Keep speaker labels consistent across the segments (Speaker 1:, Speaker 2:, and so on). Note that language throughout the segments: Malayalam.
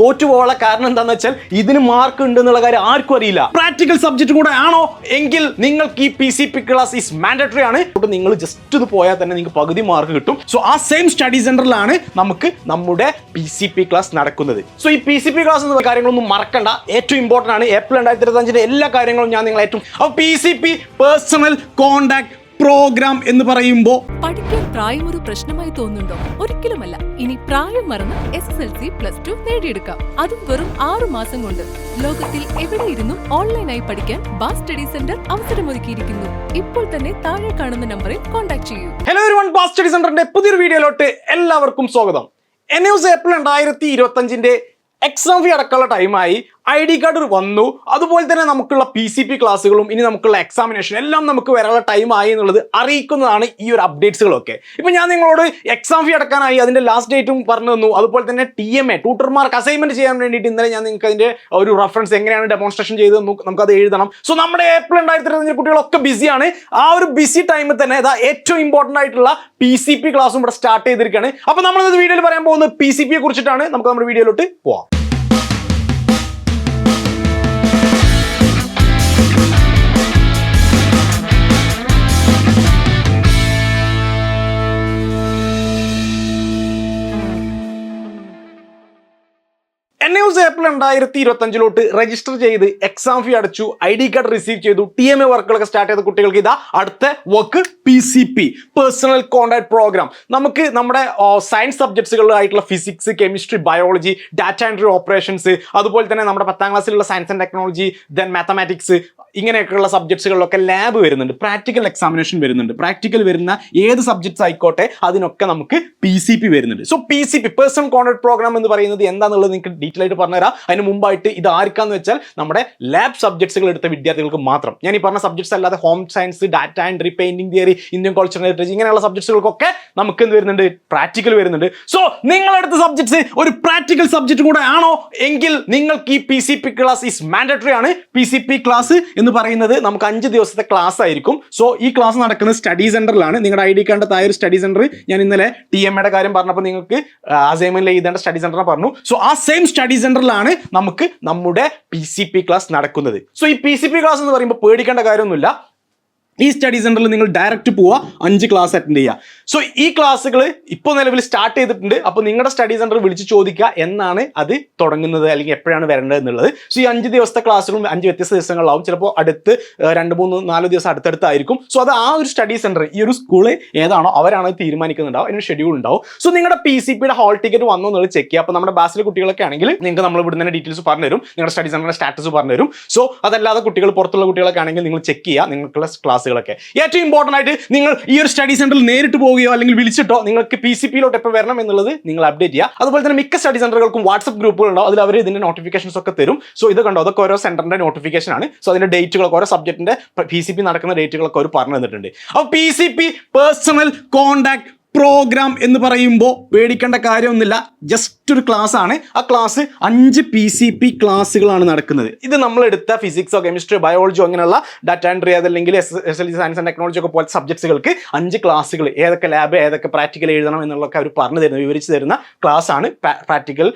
Speaker 1: തോറ്റു പോകാനുള്ള കാരണം എന്താണെന്ന് വെച്ചാൽ ഇതിന് മാർക്ക് ഉണ്ട് എന്നുള്ള കാര്യം ആർക്കും അറിയില്ല. പ്രാക്ടിക്കൽ സബ്ജക്റ്റ് കൂടെ ആണോ എങ്കിൽ നിങ്ങൾക്ക് ഈ P C P class is mandatory ആണ്. അപ്പോൾ നിങ്ങൾ ജസ്റ്റ് ഇത് പോയാൽ തന്നെ നിങ്ങൾക്ക് പകുതി മാർക്ക് കിട്ടും. സോ ആ സെയിം സ്റ്റഡി സെന്ററിലാണ് നമുക്ക് നമ്മുടെ പി സി പി ക്ലാസ് നടക്കുന്നത്. സോ ഈ പി സി പി ക്ലാസ് എന്ന കാര്യങ്ങളൊന്നും മറക്കണ്ട. ഏറ്റവും ഇമ്പോർട്ടന്റ് ആണ് ഏപ്രിൽ രണ്ടായിരത്തി ഇരുപത്തഞ്ചിന്റെ എല്ലാ കാര്യങ്ങളും ഞാൻ നിങ്ങൾ ഏറ്റവും അപ്പോൾ P C P personal contact programme എന്ന് പറയുമ്പോൾ
Speaker 2: പഠിക്കാൻ പ്രായം ഒരു പ്രശ്നമായി തോന്നുന്നുണ്ടോ? ഒരിക്കലുമല്ല. ഇനി പ്രായം മറന്ന് S S L C plus two നേടിയെടുക്കാം. അതും വെറും ആറു മാസം കൊണ്ട്. ലോകത്തിൽ എവിടെ ഇരുന്നും ഓൺലൈനായി പഠിക്കാൻ ബാസ് സ്റ്റഡി സെന്റർ അവസരമൊരുക്കിയിരിക്കുന്നു. ഇപ്പോൾ തന്നെ താഴെ കാണുന്ന നമ്പറിൽ കോൺടാക്ട് ചെയ്യൂ.
Speaker 1: Hello everyone one pass study സെന്ററിന്റെ പുതിയൊരു വീഡിയോയിലോട്ട് എല്ലാവർക്കും സ്വാഗതം. എൻ ന്യൂസ് ഏപ്രിൽ രണ്ടായിരത്തി ഇരുപത്തഞ്ചിന്റെ എക്സാം ഫീ അടക്കമുള്ള ടൈമായി ഐ ഡി കാർഡ് വന്നു. അതുപോലെ തന്നെ നമുക്കുള്ള പി സി പി ക്ലാസ്സുകളും ഇനി നമുക്കുള്ള എക്സാമിനേഷൻ എല്ലാം നമുക്ക് വരാനുള്ള ടൈം ആയി എന്നുള്ളത് അറിയിക്കുന്നതാണ് ഈ ഒരു അപ്ഡേറ്റ്സുകളൊക്കെ ഇപ്പം ഞാൻ നിങ്ങളോട് എക്സാം ഫീ അടക്കാനായി അതിന്റെ ലാസ്റ്റ് ഡേറ്റും പറഞ്ഞു തന്നു. അതുപോലെ തന്നെ ടി എം എ ട്യൂട്ടർമാർക്ക് അസൈൻമെന്റ് ചെയ്യാൻ വേണ്ടിയിട്ട് ഇന്നലെ ഞാൻ നിങ്ങൾക്ക് അതിന്റെ ഒരു റെഫറൻസ് എങ്ങനെയാണ് ഡെമോൺസ്ട്രേഷൻ ചെയ്ത് നമുക്കത് എഴുതണം. സോ നമ്മുടെ ഏപ്രിൽ രണ്ടായിരത്തി ഇരുപത്തഞ്ചിൽ കുട്ടികളൊക്കെ ബിസിയാണ് ആ ഒരു ബിസി ടൈമിൽ തന്നെ ഇതാ ഏറ്റവും ഇമ്പോർട്ടന്റ് ആയിട്ടുള്ള പി സി പി ക്ലാസ്സും ഇവിടെ സ്റ്റാർട്ട് ചെയ്തിരിക്കുകയാണ്. അപ്പോൾ നമ്മളിത് വീഡിയോയിൽ പറയാൻ പോകുന്നത് പി സി പിയെ കുറിച്ചിട്ടാണ്. നമുക്ക് നമ്മുടെ വീഡിയോയിലോട്ട് പോവാം. എൻ യൂസ് ഏപ്രിൽ രണ്ടായിരത്തി ഇരുപത്തഞ്ചിലോട്ട് രജിസ്റ്റർ ചെയ്ത് എക്സാം ഫീ അടച്ചു ഐ ഡി കാർഡ് റിസീവ് ചെയ്തു ടി എം എ വർക്കുകളൊക്കെ സ്റ്റാർട്ട് ചെയ്ത കുട്ടികൾക്ക് ഇതാ അടുത്ത work P C P personal contact programme നമുക്ക് നമ്മുടെ science സബ്ജക്ട്സുകളായിട്ടുള്ള physics chemistry biology data entry operations അതുപോലെ തന്നെ നമ്മുടെ പത്താം ക്ലാസ്സിലുള്ള science and technology then mathematics ഇങ്ങനെയൊക്കെയുള്ള സബ്ജക്ട്സുകളിലൊക്കെ ലാബ് വരുന്നുണ്ട്. പ്രാക്ടിക്കൽ എക്സാമിനേഷൻ വരുന്നുണ്ട്. പ്രാക്ടിക്കൽ വരുന്ന ഏത് സബ്ജക്ട്സ് ആയിക്കോട്ടെ അതിനൊക്കെ നമുക്ക് പി സി പി വരുന്നുണ്ട്. So P C P personal contact programme എന്ന് പറയുന്നത് എന്താണെന്നുള്ളത് നിങ്ങൾക്ക് ഡീറ്റെയിൽ ആയിട്ട് പറഞ്ഞുതരാം. അതിന് മുമ്പായിട്ട് ഇത് ആർക്കാന്ന് വെച്ചാൽ നമ്മുടെ ലാബ് സബ്ജക്ട്സുകൾ എടുത്ത വിദ്യാർത്ഥികൾക്ക് മാത്രം. ഞാൻ ഈ പറഞ്ഞ സബ്ജക്ട്സ് അല്ലാതെ home science data and painting theory Indian culture heritage ഇങ്ങനെയുള്ള സബ്ജക്ട്സുകൾക്കൊക്കെ നമുക്ക് എന്ത് വരുന്നുണ്ട്? പ്രാക്ടിക്കൽ വരുന്നുണ്ട്. സോ നിങ്ങളെടുത്ത സബ്ജക്ട്സ് ഒരു പ്രാക്ടിക്കൽ സബ്ജക്ട് കൂടെ ആണോ? എങ്കിൽ നിങ്ങൾക്ക് ഈ P C P class is mandatory ആണ്. പി സി പി ക്ലാസ് എന്ന് പറയുന്നത് നമുക്ക് അഞ്ച് ദിവസത്തെ ക്ലാസ് ആയിരിക്കും. സോ ഈ ക്ലാസ് നടക്കുന്നത് സ്റ്റഡി സെന്ററിലാണ് നിങ്ങളുടെ ഐ ഡി കാർഡ് തായ ഒരു സ്റ്റഡി സെന്റർ ഞാൻ ഇന്നലെ ടി എം എയുടെ കാര്യം പറഞ്ഞപ്പോൾ നിങ്ങൾക്ക് അസൈൻമെന്റ് എഴുതേണ്ട സ്റ്റഡി സെന്റർ പറഞ്ഞു. സോ ആ സെയിം സ്റ്റഡി സെന്ററിലാണ് നമുക്ക് നമ്മുടെ പി സി പി ക്ലാസ് നടക്കുന്നത്. സോ ഈ പി സി പി ക്ലാസ് എന്ന് പറയുമ്പോൾ പേടിക്കേണ്ട കാര്യമൊന്നുമില്ല. ഈ സ്റ്റഡി സെന്ററിൽ നിങ്ങൾ ഡയറക്റ്റ് പോവുക അഞ്ച് ക്ലാസ് അറ്റൻഡ് ചെയ്യുക സോ ഈ ക്ലാസ്സുകൾ ഇപ്പോൾ നിലവിൽ സ്റ്റാർട്ട് ചെയ്തിട്ടുണ്ട്. അപ്പോൾ നിങ്ങളുടെ സ്റ്റഡി സെന്റർ വിളിച്ച് ചോദിക്കുക എന്നാണ് അത് തുടങ്ങുന്നത് അല്ലെങ്കിൽ എപ്പോഴാണ് വരേണ്ടത് എന്നുള്ളത്. സോ ഈ അഞ്ച് ദിവസത്തെ ക്ലാസ്സുകളും അഞ്ച് വ്യത്യസ്ത ദിവസങ്ങളിലാവും. ചിലപ്പോൾ അടുത്ത് രണ്ട് മൂന്ന് നാല് ദിവസം അടുത്തടുത്തായിരിക്കും. സോ അത് ആ ഒരു സ്റ്റഡി സെന്റർ ഈ ഒരു സ്കൂൾ ഏതാണോ അവരാണ് തീരുമാനിക്കുന്നുണ്ടാവും. അതിന് ഷെഡ്യൂൾ ഉണ്ടാവും. സോ നിങ്ങളുടെ പി സി പിയുടെ ഹാൾ ടിക്കറ്റ് വന്നോ എന്നുള്ളത് ചെക്ക് ചെയ്യുക അപ്പോൾ നമ്മുടെ ബാസിലെ കുട്ടികളൊക്കെ ആണെങ്കിൽ നിങ്ങൾക്ക് നമ്മൾ ഇവിടെ തന്നെ ഡീറ്റെയിൽസ് പറഞ്ഞു തരും നിങ്ങളുടെ സ്റ്റഡി സെന്ററിന്റെ സ്റ്റാറ്റസ് പറഞ്ഞു തരും സോ അതല്ലാതെ കുട്ടികൾ പുറത്തുള്ള കുട്ടികളൊക്കെ ആണെങ്കിൽ നിങ്ങൾ ചെക്ക് ചെയ്യുക നിങ്ങൾക്കുള്ള ക്ലാസ്സുകളൊക്കെ. ഏറ്റവും ഇമ്പോർട്ടന്റ് ആയിട്ട് നിങ്ങൾ ഈ ഒരു സ്റ്റഡി സെന്ററിൽ നേരിട്ട് പോവുകയോ അല്ലെങ്കിൽ വിളിച്ചിട്ടോ നിങ്ങൾക്ക് പി സി പിയിലോട്ട് എപ്പോൾ വരണം എന്നുള്ളത് നിങ്ങൾ അപ്ഡേറ്റ് ചെയ്യുക. അതുപോലെ തന്നെ മിക്ക സ്റ്റഡി സെന്ററുകൾക്കും വാട്സ്ആപ്പ് ഗ്രൂപ്പുകൾ അതിൽ അവർ ഇതിന്റെ നോട്ടിഫിക്കേഷൻസ് ഒക്കെ തരും. സോ ഇത് കണ്ടോ? അതൊക്കെ ഓരോ സെന്ററിന്റെ നോട്ടിഫിക്കേഷൻ ആണ്. സോ അതിന്റെ ഡേറ്റുകളൊക്കെ ഓരോ സബ്ജക്റ്റിന്റെ പി സി പി നടക്കുന്ന ഡേറ്റുകളൊക്കെ അവർ പറഞ്ഞു തന്നിട്ടുണ്ട്. അപ്പോൾ P C P personal contact programme എന്ന് പറയുമ്പോൾ പേടിക്കേണ്ട കാര്യമൊന്നുമില്ല. ജസ്റ്റ് ഒരു ക്ലാസ് ആണ്. ആ ക്ലാസ് അഞ്ച് പി സി പി ക്ലാസ്സുകളാണ് നടക്കുന്നത്. ഇത് നമ്മൾ എടുത്ത ഫിസിക്സോ കെമിസ്ട്രിയോ ബയോളജിയോ അങ്ങനെയുള്ള ഡാറ്റ എൻട്രി അതല്ലെങ്കിൽ S S L science and technology ഒക്കെ പോലത്തെ സബ്ജക്ട്സുകൾക്ക് അഞ്ച് ക്ലാസ്സുകൾ ഏതൊക്കെ ലാബ് ഏതൊക്കെ പ്രാക്ടിക്കൽ എഴുതണം എന്നുള്ളതൊക്കെ അവർ പറഞ്ഞു തരുന്ന വിവരിച്ച് തരുന്ന ക്ലാസ് ആണ് പ്രാക്ടിക്കൽ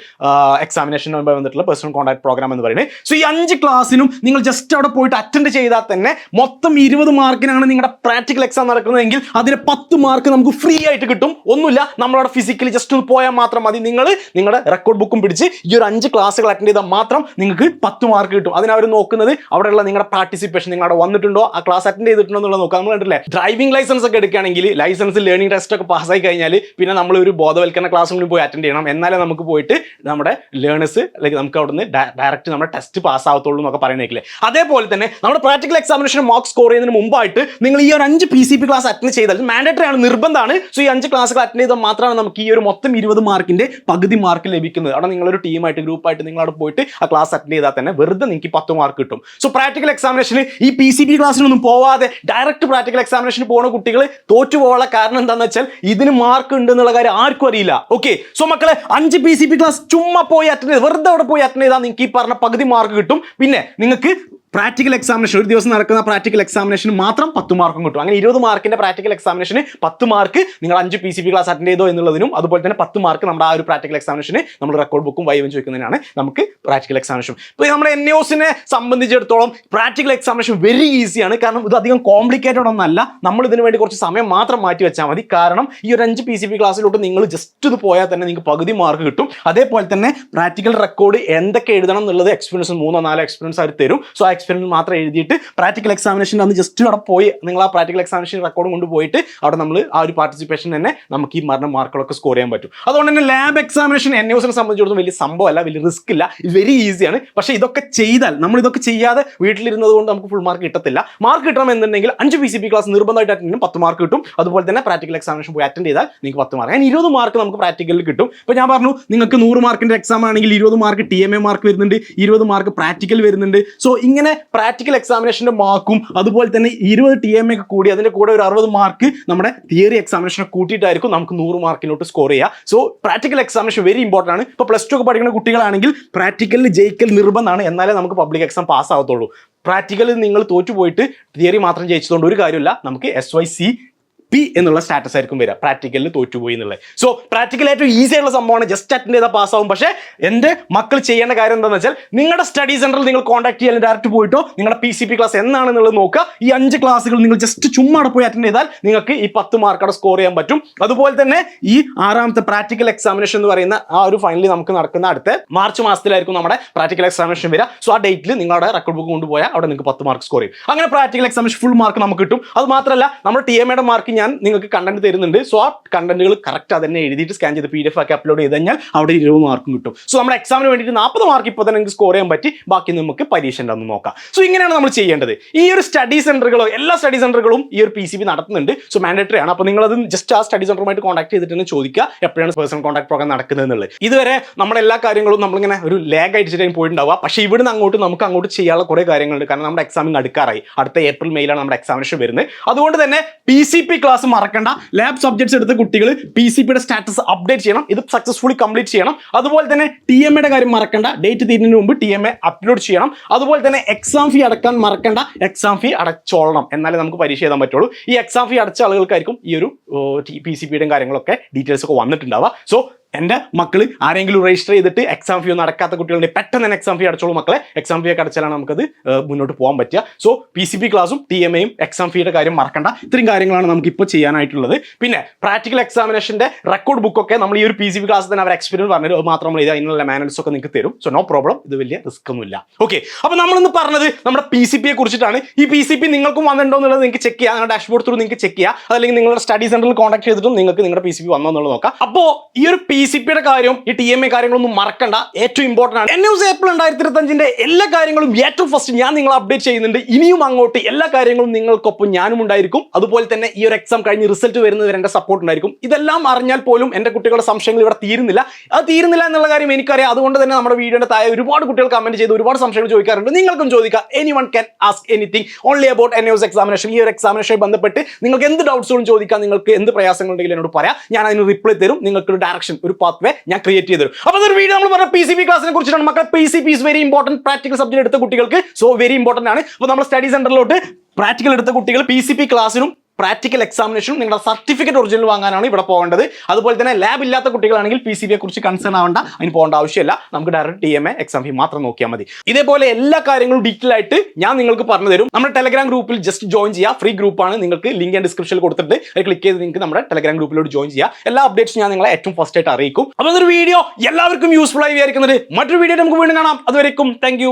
Speaker 1: എക്സാമിനേഷനുമായി വന്നിട്ടുള്ള പേഴ്സണൽ കോൺടാക്ട് പ്രോഗ്രാം എന്ന് പറയുന്നത്. സോ ഈ അഞ്ച് ക്ലാസ്സിനും നിങ്ങൾ ജസ്റ്റ് അവിടെ പോയിട്ട് അറ്റൻഡ് ചെയ്താൽ തന്നെ മൊത്തം ഇരുപത് മാർക്കിനാണ് നിങ്ങളുടെ പ്രാക്ടിക്കൽ എക്സാം നടക്കുന്നതെങ്കിൽ അതിന് പത്ത് മാർക്ക് നമുക്ക് ഫ്രീ ആയിട്ട് കിട്ടും. ഒന്നുമില്ല നമ്മളവിടെ ഫിസിക്കലി ജസ്റ്റ് ഒന്ന് പോയാൽ മാത്രം മതി. നിങ്ങൾ നിങ്ങളുടെ റെക്കോർഡ് ബുക്കും പിടിച്ച് ഈ ഒരു അഞ്ച് ക്ലാസ്സുകൾ അറ്റൻഡ് ചെയ്താൽ മാത്രം നിങ്ങൾക്ക് പത്ത് മാർക്ക് കിട്ടും. അതിനവർ നോക്കുന്നത്. അവിടെയുള്ള നിങ്ങളുടെ പാർട്ടിസിപ്പേഷൻ നിങ്ങൾ അവിടെ വന്നിട്ടുണ്ടോ? ആ ക്ലാസ് അറ്റൻഡ് ചെയ്തിട്ടുണ്ടോ എന്നുള്ള നോക്കാം. നമ്മൾ കണ്ടില്ലേ ഡ്രൈവിംഗ് ലൈസൻസ് ഒക്കെ എടുക്കുകയാണെങ്കിൽ ലൈസൻസ് ലേണിംഗ് ടെസ്റ്റ് ഒക്കെ പാസ്സായി കഴിഞ്ഞാൽ പിന്നെ നമ്മൾ ഒരു ബോധവൽക്കരണ ക്ലാസ് കൂടി പോയി അറ്റൻഡ് ചെയ്യണം. എന്നാലേ നമുക്ക് പോയിട്ട് നമ്മുടെ ലേണേഴ്സ് ലൈക്ക് നമുക്ക് അവിടുന്ന് ഡയറക്റ്റ് നമ്മുടെ ടെസ്റ്റ് പാസ് ആവത്തുള്ളൂ എന്നൊക്കെ പറയുന്നേക്കില്ലേ? അതേപോലെ തന്നെ നമ്മുടെ പ്രാക്ടിക്കൽ എക്സാമിനേഷൻ മാർക്ക് സ്കോർ ചെയ്യുന്നതിന് മുമ്പായിട്ട് നിങ്ങൾ ഈ ഒരു അഞ്ച് P C P class attend ചെയ്താൽ മാൻഡേറ്ററി ആണ് നിർബന്ധമാണ്. സോ ഈ അഞ്ച് ക്ലാസ്സുകൾ അറ്റൻഡ് ചെയ്താൽ മാത്രമാണ് നമുക്ക് ഈ ഒരു മൊത്തം ഇരുപത് മാർക്കിന്റെ പകുതി മാർക്ക് ലഭിക്കുന്നത്. അവിടെ നിങ്ങളൊരു ടീമായിട്ട് ഗ്രൂപ്പായിട്ട് നിങ്ങൾ അവിടെ പോയിട്ട് ആ ക്ലാസ് അറ്റൻഡ് ചെയ്താൽ തന്നെ വെറുതെ നിങ്ങൾക്ക് പത്ത് മാർക്ക് കിട്ടും. സോ പ്രാക്ടിക്കൽ എക്സാമിനേഷന് ഈ പി സി ബി ക്ലാസ്സിനൊന്നും പോവാതെ ഡയറക്റ്റ് പ്രാക്ടിക്കൽ എക്സാമിനേഷന് പോകുന്ന കുട്ടികൾ തോറ്റു പോകാനുള്ള കാരണം എന്താണെന്ന് വെച്ചാൽ ഇതിന് മാർക്ക് ഉണ്ട് എന്നുള്ള കാര്യം ആർക്കും അറിയില്ല. ഓക്കെ സോ മക്കളെ അഞ്ച് പി സി ബി ക്ലാസ് ചുമ്മാ പോയി അറ്റൻഡ് ചെയ്ത് വെറുതെ അവിടെ പോയി അറ്റൻഡ് ചെയ്താൽ നിങ്ങൾക്ക് ഈ പറഞ്ഞ പകുതി മാർക്ക് കിട്ടും. പിന്നെ നിങ്ങൾക്ക് പ്രാക്ടിക്കൽ എക്സാമിനേഷൻ ഒരു ദിവസം നടക്കുന്ന പ്രാക്ടിക്കൽ എക്സാമിനേഷന് മാത്രം പത്ത് മാർക്കും കിട്ടും. അങ്ങനെ ഇരുപത് മാർക്കിന്റെ പ്രാക്ടിക്കൽ എക്സാമിനേഷന് പത്ത് മാർക്ക് നിങ്ങൾ അഞ്ച് P C P class attend ചെയ്തോ എന്നുള്ളതിനും അതുപോലെ തന്നെ പത്ത് മാർക്ക് നമ്മുടെ ആ ഒരു പ്രാക്ടിക്കൽ എക്സാമിനേഷന് നമ്മൾ റെക്കോർഡ് ബുക്കും വൈവൻ ചോദിക്കുന്നതിനാണ് നമുക്ക് പ്രാക്ടിക്കൽ എക്സാമിനേഷൻ ഇപ്പോൾ നമ്മുടെ എൻ ഒസിനെ സംബന്ധിച്ചിടത്തോളം പ്രാക്ടിക്കൽ എക്സാമിനേഷൻ വെരി ഈസിയാണ് കാരണം ഇത് അധികം കോംപ്ലിക്കേറ്റഡ് ഒന്നല്ല നമ്മൾ ഇതിനു വേണ്ടി കുറച്ച് സമയം മാത്രം മാറ്റി വെച്ചാൽ മതി. കാരണം ഈ ഒരു അഞ്ച് പി സി പി ക്ലാസ്സിലോട്ട് നിങ്ങൾ ജസ്റ്റ് ഇത് പോയാൽ തന്നെ നിങ്ങൾക്ക് പകുതി മാർക്ക് കിട്ടും. അതേപോലെ തന്നെ പ്രാക്ടിക്കൽ റെക്കോർഡ് എന്തൊക്കെ എഴുതണം എന്നുള്ളത് എക്സ്പീരിയൻസ് മൂന്നോ നാലോ എക്സ്പീരിയൻസ് അവർ തരും. സോ ആ എക്സ്പീരിയൻസ് മാത്രം എഴുതിയിട്ട് പ്രാക്ടിക്കൽ എക്സാമിനേഷൻ അന്ന് ജസ്റ്റ് അവിടെ പോയി നിങ്ങൾ ആ പ്രാക്ടിക്കൽ എക്സാമിനേഷൻ റെക്കോർഡ് കൊണ്ടുപോയിട്ട് അവിടെ നമ്മൾ ആ ഒരു പാർട്ടിസിപ്പേഷൻ തന്നെ നമുക്ക് ഈ മരണ മാർക്കുകളൊക്കെ സ്കോർ ചെയ്യാൻ പറ്റും. അതുകൊണ്ട് തന്നെ ലാബ് എക്സാമിനേഷൻ എൻ യൂസിനെ സംബന്ധിച്ചിടത്തോളം വലിയ സംഭവമല്ല വലിയ റിസ്ക് ഇല്ല. വെരി ഈസിയാണ് പക്ഷേ ഇതൊക്കെ ചെയ്താൽ നമ്മൾ ഇതൊക്കെ ചെയ്യാതെ വീട്ടിലിരുന്നത് കൊണ്ട് നമുക്ക് ഫുൾ മാർക്ക് കിട്ടത്തില്ല. മാർക്ക് കിട്ടണമെന്നുണ്ടെങ്കിൽ അഞ്ച് പി സി പി ക്ലാസ് നിർബന്ധമായിട്ട് അറ്റൻഡ് ചെയ്യും. പത്ത് മാർക്ക് കിട്ടും. അതുപോലെ തന്നെ പ്രാക്ടിക്കൽ എക്സാമിനേഷൻ പോയി അറ്റൻഡ് ചെയ്താൽ നിങ്ങൾക്ക് പത്ത് മാർക്ക് അങ്ങനെ ഇരുപത് മാർക്ക് നമുക്ക് പ്രാക്ടിക്കലിൽ കിട്ടും. ഇപ്പോൾ ഞാൻ പറഞ്ഞു നിങ്ങൾക്ക് നൂറ് മാർക്കിന്റെ എക്സാം ആണെങ്കിൽ ഇരുപത് mark T M A mark വരുന്നുണ്ട് ഇരുപത് മാർക്ക് പ്രാക്ടിക്കൽ വരുന്നുണ്ട്. സോ ഇങ്ങനെ പ്രാക്ടിക്കൽ എക്സാമിനേഷന്റെ മാർക്കും അതുപോലെ തന്നെ ഇരുപത് ടി എം എ ഒക്കെ കൂടി അതിന്റെ കൂടെ ഒരു അറുപത് മാർക്ക് നമ്മുടെ തിയറി എക്സാമിനേഷനെ കൂട്ടിയിട്ടായിരിക്കും നമുക്ക് നൂറ് മാർക്കിലോട്ട് സ്കോർ ചെയ്യുക so practical examination very important ആണ്. ഇപ്പോൾ പ്ലസ് ടു ഒക്കെ പഠിക്കുന്ന കുട്ടികളാണെങ്കിൽ പ്രാക്ടിക്കലിൽ ജയിക്കൽ നിർബന്ധമാണ്. എന്നാലേ നമുക്ക് പബ്ലിക് എക്സാം പാസ് ആവത്തുള്ളൂ. പ്രാക്ടിക്കലിൽ നിങ്ങൾ തോറ്റുപോയിട്ട് തിയറി മാത്രം ജയിച്ചതുകൊണ്ട് ഒരു കാര്യമില്ല നമുക്ക് എസ് വൈ സി പി എന്നുള്ള സ്റ്റാറ്റസ് ആയിരിക്കും വരിക. പ്രാക്ടിക്കലിൽ തോറ്റുപോയി എന്നുള്ളത്. സോ പ്രാക്ടിക്കൽ ഏറ്റവും ഈസി ആയിട്ടുള്ള സംഭവമാണ് ജസ്റ്റ് അറ്റൻഡ് ചെയ്താൽ പാസ്സാവും പക്ഷേ എന്റെ മക്കൾ ചെയ്യേണ്ട കാര്യം എന്താണെന്ന് വെച്ചാൽ നിങ്ങളുടെ സ്റ്റഡി സെന്ററിൽ നിങ്ങൾ കോൺടാക്ട് ചെയ്യാൻ ഡയറക്റ്റ് പോയിട്ടോ നിങ്ങളുടെ പി സി പി ക്ലാസ് എന്നാണെന്നുള്ളത് നോക്കുക. ഈ അഞ്ച് ക്ലാസ്സുകൾ നിങ്ങൾ ജസ്റ്റ് ചുമ്മാ പോയി അറ്റൻഡ് ചെയ്താൽ നിങ്ങൾക്ക് ഈ പത്ത് മാർക്ക് അവിടെ സ്കോർ ചെയ്യാൻ പറ്റും. അതുപോലെ തന്നെ ഈ ആറാമത്തെ പ്രാക്ടിക്കൽ എക്സാമിനേഷൻ എന്ന് പറയുന്ന ആ ഒരു ഫൈനലി നമുക്ക് നടക്കുന്ന അടുത്ത മാർച്ച് മാസത്തിലായിരിക്കും നമ്മുടെ പ്രാക്ടിക്കൽ എക്സാമിനേഷൻ വരിക. സോ ആ ഡേറ്റിൽ നിങ്ങളുടെ റെക്കോർഡ് ബുക്ക് കൊണ്ടുപോയാൽ അവിടെ നിങ്ങൾക്ക് പത്ത് മാർക്ക് സ്കോർ ചെയ്യും. അങ്ങനെ പ്രാക്ടിക്കൽ എക്സാമിനേഷൻ ഫുൾ മാർക്ക് നമുക്ക് കിട്ടും. അത് മാത്രമല്ല നമ്മുടെ ടി എം എയുടെ മാർക്ക് ഞാൻ നിങ്ങൾക്ക് കണ്ടന്റ് തരുന്നുണ്ട്. സോ ആ കണ്ടന്റുകൾ കറക്റ്റ് തന്നെ എഴുതിയിട്ട് സ്കാൻ ചെയ്ത് പി ഡി എഫ് ആക്കി അപ്ലോഡ് ചെയ്ത് കഴിഞ്ഞാൽ അവിടെ ഇരുപത് മാർക്കും കിട്ടും. സോ നമ്മുടെ എക്സാമിന് വേണ്ടിയിട്ട് നാൽപ്പത് മാർക്ക് ഇപ്പോൾ തന്നെ സ്കോർ ചെയ്യാൻ പറ്റി. ബാക്കി നമുക്ക് പരീക്ഷ ഉണ്ടെന്ന് നോക്കാം. സോ ഇങ്ങനെയാണ് നമ്മൾ ചെയ്യേണ്ടത്. ഈ ഒരു സ്റ്റഡി സെന്ററുകളോ എല്ലാ സ്റ്റഡി സെന്ററുകളും ഈ ഒരു പി സി ബി നടത്തുന്നുണ്ട്. സോ മാൻഡേറ്ററി ആണ്. അപ്പോൾ നിങ്ങളത് ജസ്റ്റ് ആ സ്റ്റഡി സെന്ററുമായിട്ട് കോൺടാക്ട് ചെയ്തിട്ട് തന്നെ ചോദിക്കുക എപ്പോഴാണ് പേഴ്സണൽ കോൺടാക്ട് പ്രോഗ്രാം നടക്കുന്നത് എന്നുള്ളത്. ഇതുവരെ നമ്മുടെ എല്ലാ കാര്യങ്ങളും നമ്മളിങ്ങനെ ഒരു ലാഗ് അടിച്ചിട്ട് പോയിട്ടുണ്ടാവുക. പക്ഷേ ഇവിടുന്ന് അങ്ങോട്ട് നമുക്ക് അങ്ങോട്ട് ചെയ്യാനുള്ള കുറേ കാര്യങ്ങളുണ്ട്. കാരണം നമ്മുടെ എക്സാമിന് അടുക്കാറായി അടുത്ത ഏപ്രിൽ മെയിലാണ് നമ്മുടെ എക്സാമിനേഷൻ വരുന്നത്. അതുകൊണ്ട് തന്നെ പി സി പി ക്ലാസ് മറക്കണ്ട. ലാബ് സബ്ജക്ട്സ് എടുത്ത് കുട്ടികൾ പി സി പിയുടെ സ്റ്റാറ്റസ് അപ്ഡേറ്റ് ചെയ്യണം. ഇത് സക്സസ്ഫുള്ളി കംപ്ലീറ്റ് ചെയ്യണം. അതുപോലെ തന്നെ ടി എം എയുടെ കാര്യം മറക്കണ്ട. ഡേറ്റ് തീരുന്നതിന് മുമ്പ് ടി എം എ അപ്ലോഡ് ചെയ്യണം. അതുപോലെ തന്നെ എക്സാം ഫീ അടക്കാൻ മറക്കണ്ട. എക്സാം ഫീ അടച്ചോളണം. എന്നാലേ നമുക്ക് പരീക്ഷ എഴുതാൻ പറ്റുള്ളൂ. ഈ എക്സാം ഫീ അടച്ച ആളുകൾക്കായിരിക്കും ഈ ഒരു പി സി പിയുടെയും കാര്യങ്ങളൊക്കെ ഡീറ്റെയിൽസ് ഒക്കെ വന്നിട്ടുണ്ടാവുക. സോ എന്റെ മക്കൾ ആരെങ്കിലും രജിസ്റ്റർ ചെയ്തിട്ട് എക്സാം ഫീ ഒന്നും അടക്കാത്ത കുട്ടികളുടെ പെട്ടെന്ന് തന്നെ എക്സാം ഫീ അടച്ചോളൂ മക്കളെ. എക്സാം ഫീ ഒക്കെ അടച്ചാലാണ് നമുക്കത് മുന്നോട്ട് പോകാൻ പറ്റുക. സോ പി സി പി ക്ലാസും ടി എം എയും എക്സാം ഫീയുടെ കാര്യം മറക്കണ്ട. ഇത്രയും കാര്യങ്ങളാണ് നമുക്ക് ഇപ്പോൾ ചെയ്യാനായിട്ടുള്ളത്. പിന്നെ പ്രാക്ടിക്കൽ എക്സാമിനേഷന്റെ റെക്കോർഡ് ബുക്കൊക്കെ നമ്മൾ ഈ ഒരു പി സി പി ക്ലാസ് തന്നെ അവർ എക്സ്പീരിയൻസ് പറഞ്ഞത് അത് മാത്രം നമ്മൾ ഇത് അതിനുള്ള മാനുവൽസ് ഒക്കെ നിങ്ങൾക്ക് തരും. സോ നോ പ്രോബ്ലം ഇത് വലിയ റിസ്ക് ഒന്നുമില്ല. ഓക്കെ അപ്പോൾ നമ്മളിന്ന് പറഞ്ഞത് നമ്മുടെ പി സി പിയെ കുറിച്ചിട്ടാണ്. ഈ പി സി പി നിങ്ങൾക്കും വന്നിട്ടുണ്ടോ എന്നുള്ളത് നിങ്ങൾക്ക് ചെക്ക് ചെയ്യാം. നിങ്ങളുടെ ഡാഷ്ബോർഡ് ത്രൂ നിങ്ങൾക്ക് ചെക്ക് ചെയ്യാം. അതല്ലെങ്കിൽ നിങ്ങളുടെ സ്റ്റഡി സെന്ററിൽ കോൺടാക്ട് ചെയ്തിട്ടും നിങ്ങൾക്ക് നിങ്ങളുടെ പി സി പി വന്നോ എന്നുള്ളത് നോക്കാം. അപ്പോൾ ഈ ഒരു പി സി പിയുടെ കാര്യവും ഈ ടി എം എ കാര്യങ്ങളൊന്നും മറക്കണ്ട. ഏറ്റവും ഇമ്പോർട്ടന്റ് ആണ്. എൻ ന്യൂസ് ഏപ്രിൽ രണ്ടായിരത്തി ഇരുപത്തഞ്ചിന്റെ എല്ലാ കാര്യങ്ങളും ഏറ്റവും ഫസ്റ്റ് ഞാൻ നിങ്ങൾ അപ്ഡേറ്റ് ചെയ്യുന്നുണ്ട്. ഇനിയും അങ്ങോട്ട് എല്ലാ കാര്യങ്ങളും നിങ്ങൾക്കൊപ്പം ഞാനും ഉണ്ടായിരിക്കും. അതുപോലെ തന്നെ ഈ ഒരു എക്സാം കഴിഞ്ഞ് റിസൾട്ട് വരുന്നത് വരെ എന്റെ സപ്പോർട്ട് ഉണ്ടായിരിക്കും. ഇതെല്ലാം അറിഞ്ഞാൽ പോലും എന്റെ കുട്ടികളുടെ സംശയങ്ങൾ ഇവിടെ തീരുന്നില്ല. അത് തീരുന്നില്ല എന്നുള്ള കാര്യം എനിക്കറിയാം. അതുകൊണ്ട് തന്നെ നമ്മുടെ വീഡിയോയുടെ താഴെ ഒരുപാട് കുട്ടികൾ കമന്റ് ചെയ്ത് ഒരുപാട് സംശയങ്ങൾ ചോദിക്കാറുണ്ട്. നിങ്ങൾക്കും ചോദിക്കാം. Anyone can ask anything only about N news examination ഈ ഒരു എക്സാമിനേഷനുമായി ബന്ധപ്പെട്ട് നിങ്ങൾക്ക് എന്ത് ഡൗട്ട്സുകളും ചോദിക്കാം. നിങ്ങൾക്ക് എന്ത് പ്രയാസങ്ങളുണ്ടെങ്കിലും എന്നോട് പറയാം. ഞാൻ അതിന് റിപ്ലൈ തരും. നിങ്ങൾക്ക് ഒരു ഡയറക്ഷൻ ഒരു പാത്ത് വേ ഞാൻ ക്രിയേറ്റ് ചെയ്തു അപ്പൊ അപ്പോൾ അതൊരു വീഡിയോ നമ്മൾ പറഞ്ഞ പി സി പി ക്ലാസിനെ കുറിച്ചിട്ടാണ്. മക്കളെ P C P is very important practical subject എടുത്ത കുട്ടികൾക്ക് സോ വെരി ഇമ്പോർട്ടന്റ് ആണ്. അപ്പോൾ നമ്മൾ സ്റ്റഡി സെന്ററിലോട്ട് പ്രാക്ടിക്കൽ എടുത്ത കുട്ടികൾ പി സി പി ക്ലാസ്സിനും പ്രാക്ടിക്കൽ എക്സാമിനേഷനും നിങ്ങളുടെ സർട്ടിഫിക്കറ്റ് ഒറിജിനൽ വാങ്ങാനാണ് ഇവിടെ പോകേണ്ടത്. അതുപോലെ തന്നെ ലാബ് ഇല്ലാത്ത കുട്ടികളാണെങ്കിൽ പി സി ബിയെ കുറിച്ച് കൺസേൺ ആവേണ്ട. അതിന് പോകേണ്ട ആവശ്യമില്ല. നമുക്ക് direct T M A exam fee മാത്രം നോക്കിയാൽ മതി. ഇതേപോലെ എല്ലാ കാര്യങ്ങളും ഡീറ്റെയിൽ ആയിട്ട് ഞാൻ നിങ്ങൾക്ക് പറഞ്ഞു തരും. നമ്മുടെ ടെലഗ്രാം ഗ്രൂപ്പിൽ ജസ്റ്റ് ജോയിൻ ചെയ്യുക ഫ്രീ ഗ്രൂപ്പാണ് നിങ്ങൾക്ക് ലിങ്ക് ഞാൻ ഡിസ്ക്രിപ്ഷനിൽ കൊടുത്തിട്ട് അത് ക്ലിക്ക് ചെയ്ത് നിങ്ങൾക്ക് നമ്മുടെ ടെലഗ്രാം ഗ്രൂപ്പിലോട്ട് ജോയിൻ ചെയ്യുക എല്ലാ അപ്ഡേറ്റ്സും ഞാൻ നിങ്ങളെ ഏറ്റവും ഫസ്റ്റ് ആയിട്ട് അറിയിക്കും. അപ്പോൾ അതൊരു വീഡിയോ എല്ലാവർക്കും യൂസ്ഫുൾ ആയി വിചാരിക്കുന്നത്. മറ്റൊരു വീഡിയോ നമുക്ക് വീണ്ടും കാണാം. അതുവരെയും താങ്ക്